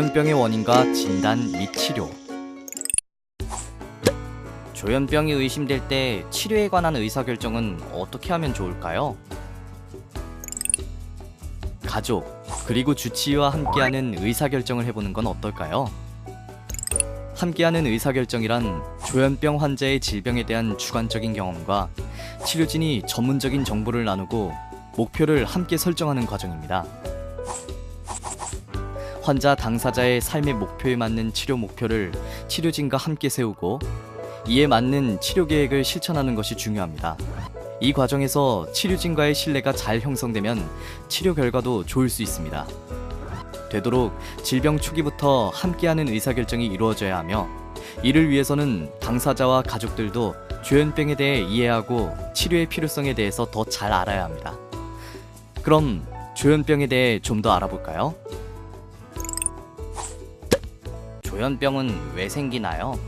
조현병의 원인과 진단 및 치료. 조현병이 의심될 때 치료에 관한 의사결정은 어떻게 하면 좋을까요? 가족, 그리고 주치의와 함께하는 의사결정을 해보는 건 어떨까요? 함께하는 의사결정이란 조현병 환자의 질병에 대한 주관적인 경험과 치료진이 전문적인 정보를 나누고 목표를 함께 설정하는 과정입니다. 환자 당사자의 삶의 목표에 맞는 치료 목표를 치료진과 함께 세우고 이에 맞는 치료 계획을 실천하는 것이 중요합니다. 이 과정에서 치료진과의 신뢰가 잘 형성되면 치료 결과도 좋을 수 있습니다. 되도록 질병 초기부터 함께하는 의사결정이 이루어져야 하며 이를 위해서는 당사자와 가족들도 조현병에 대해 이해하고 치료의 필요성에 대해서 더 잘 알아야 합니다. 그럼 조현병에 대해 좀 더 알아볼까요? 조현병은 왜 생기나요?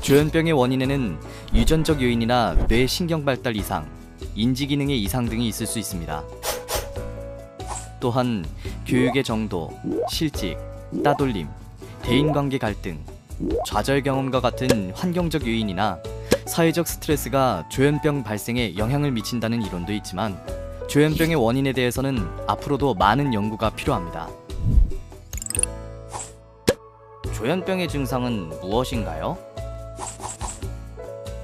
조현병의 원인에는 유전적 요인이나 뇌 신경 발달 이상, 인지 기능의 이상 등이 있을 수 있습니다. 또한 교육의 정도, 실직, 따돌림, 대인관계 갈등, 좌절 경험과 같은 환경적 요인이나 사회적 스트레스가 조현병 발생에 영향을 미친다는 이론도 있지만 조현병의 원인에 대해서는 앞으로도 많은 연구가 필요합니다. 조현병의 증상은 무엇인가요?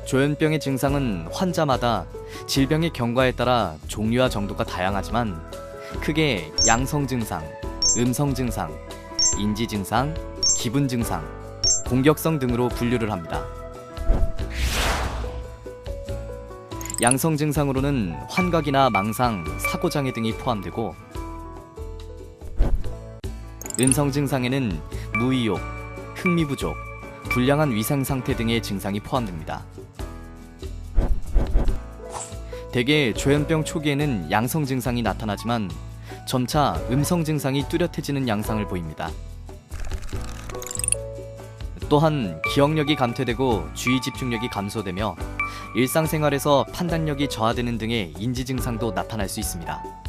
조현병의 증상은 환자마다 질병의 경과에 따라 종류와 정도가 다양하지만 크게 양성 증상, 음성 증상, 인지 증상, 기분 증상, 공격성 등으로 분류를 합니다. 양성 증상으로는 환각이나 망상, 사고장애 등이 포함되고 음성 증상에는 무의욕, 흥미 부족, 불량한 위생 상태 등의 증상이 포함됩니다. 대개 조현병 초기에는 양성 증상이 나타나지만 점차 음성 증상이 뚜렷해지는 양상을 보입니다. 또한 기억력이 감퇴되고 주의 집중력이 감소되며 일상생활에서 판단력이 저하되는 등의 인지 증상도 나타날 수 있습니다.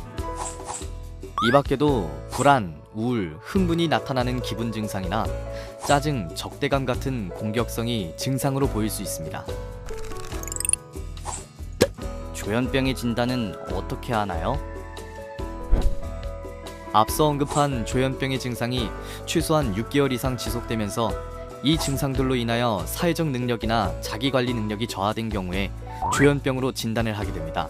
이 밖에도 불안, 우울, 흥분이 나타나는 기분 증상이나 짜증, 적대감 같은 공격성이 증상으로 보일 수 있습니다. 조현병의 진단은 어떻게 하나요? 앞서 언급한 조현병의 증상이 최소한 6개월 이상 지속되면서 이 증상들로 인하여 사회적 능력이나 자기관리 능력이 저하된 경우에 조현병으로 진단을 하게 됩니다.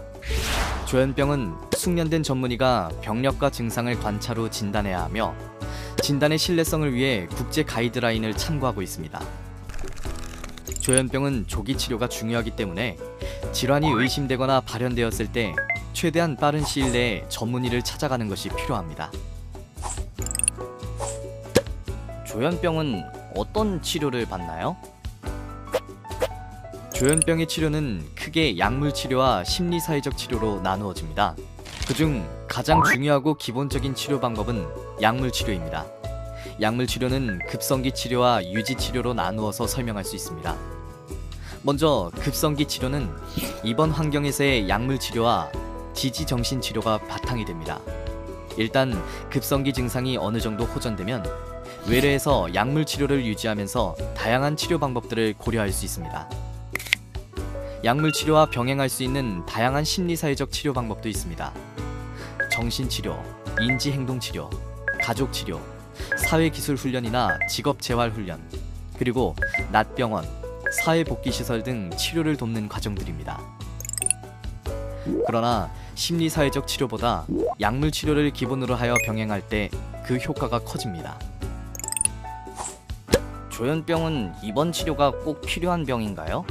조현병은 숙련된 전문의가 병력과 증상을 관찰 후 진단해야 하며 진단의 신뢰성을 위해 국제 가이드라인을 참고하고 있습니다. 조현병은 조기 치료가 중요하기 때문에 질환이 의심되거나 발현되었을 때 최대한 빠른 시일 내에 전문의를 찾아가는 것이 필요합니다. 조현병은 어떤 치료를 받나요? 조현병의 치료는 크게 약물 치료와 심리 사회적 치료로 나누어집니다. 그중 가장 중요하고 기본적인 치료 방법은 약물 치료입니다. 약물 치료는 급성기 치료와 유지 치료로 나누어서 설명할 수 있습니다. 먼저 급성기 치료는 입원 환경에서의 약물 치료와 지지 정신 치료가 바탕이 됩니다. 일단 급성기 증상이 어느 정도 호전되면 외래에서 약물 치료를 유지하면서 다양한 치료 방법들을 고려할 수 있습니다. 약물 치료와 병행할 수 있는 다양한 심리 사회적 치료 방법도 있습니다. 정신 치료, 인지 행동 치료, 가족 치료, 사회 기술 훈련이나 직업 재활 훈련, 그리고 낮병원, 사회 복귀 시설 등 치료를 돕는 과정들입니다. 그러나 심리 사회적 치료보다 약물 치료를 기본으로 하여 병행할 때 그 효과가 커집니다. 조현병은 입원 치료가 꼭 필요한 병인가요?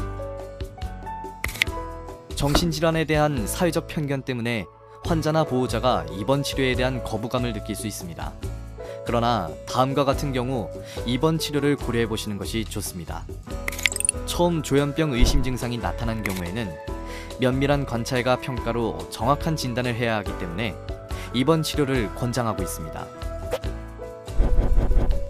정신질환에 대한 사회적 편견 때문에 환자나 보호자가 입원 치료에 대한 거부감을 느낄 수 있습니다. 그러나 다음과 같은 경우 입원 치료를 고려해 보시는 것이 좋습니다. 처음 조현병 의심 증상이 나타난 경우에는 면밀한 관찰과 평가로 정확한 진단을 해야 하기 때문에 입원 치료를 권장하고 있습니다.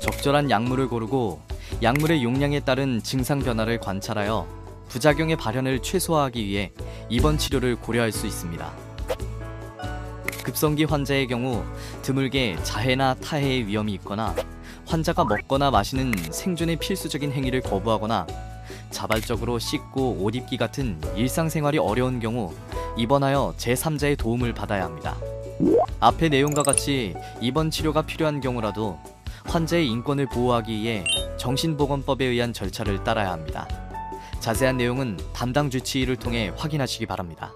적절한 약물을 고르고 약물의 용량에 따른 증상 변화를 관찰하여 부작용의 발현을 최소화하기 위해 입원 치료를 고려할 수 있습니다. 급성기 환자의 경우 드물게 자해나 타해의 위험이 있거나 환자가 먹거나 마시는 생존의 필수적인 행위를 거부하거나 자발적으로 씻고 옷 입기 같은 일상생활이 어려운 경우 입원하여 제3자의 도움을 받아야 합니다. 앞의 내용과 같이 입원 치료가 필요한 경우라도 환자의 인권을 보호하기 위해 정신보건법에 의한 절차를 따라야 합니다. 자세한 내용은 담당 주치의를 통해 확인하시기 바랍니다.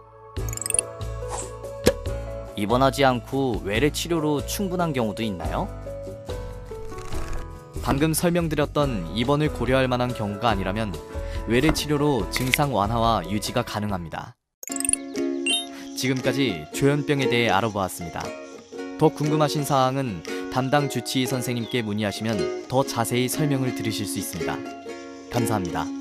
입원하지 않고 외래 치료로 충분한 경우도 있나요? 방금 설명드렸던 입원을 고려할 만한 경우가 아니라면 외래 치료로 증상 완화와 유지가 가능합니다. 지금까지 조현병에 대해 알아보았습니다. 더 궁금하신 사항은 담당 주치의 선생님께 문의하시면 더 자세히 설명을 들으실 수 있습니다. 감사합니다.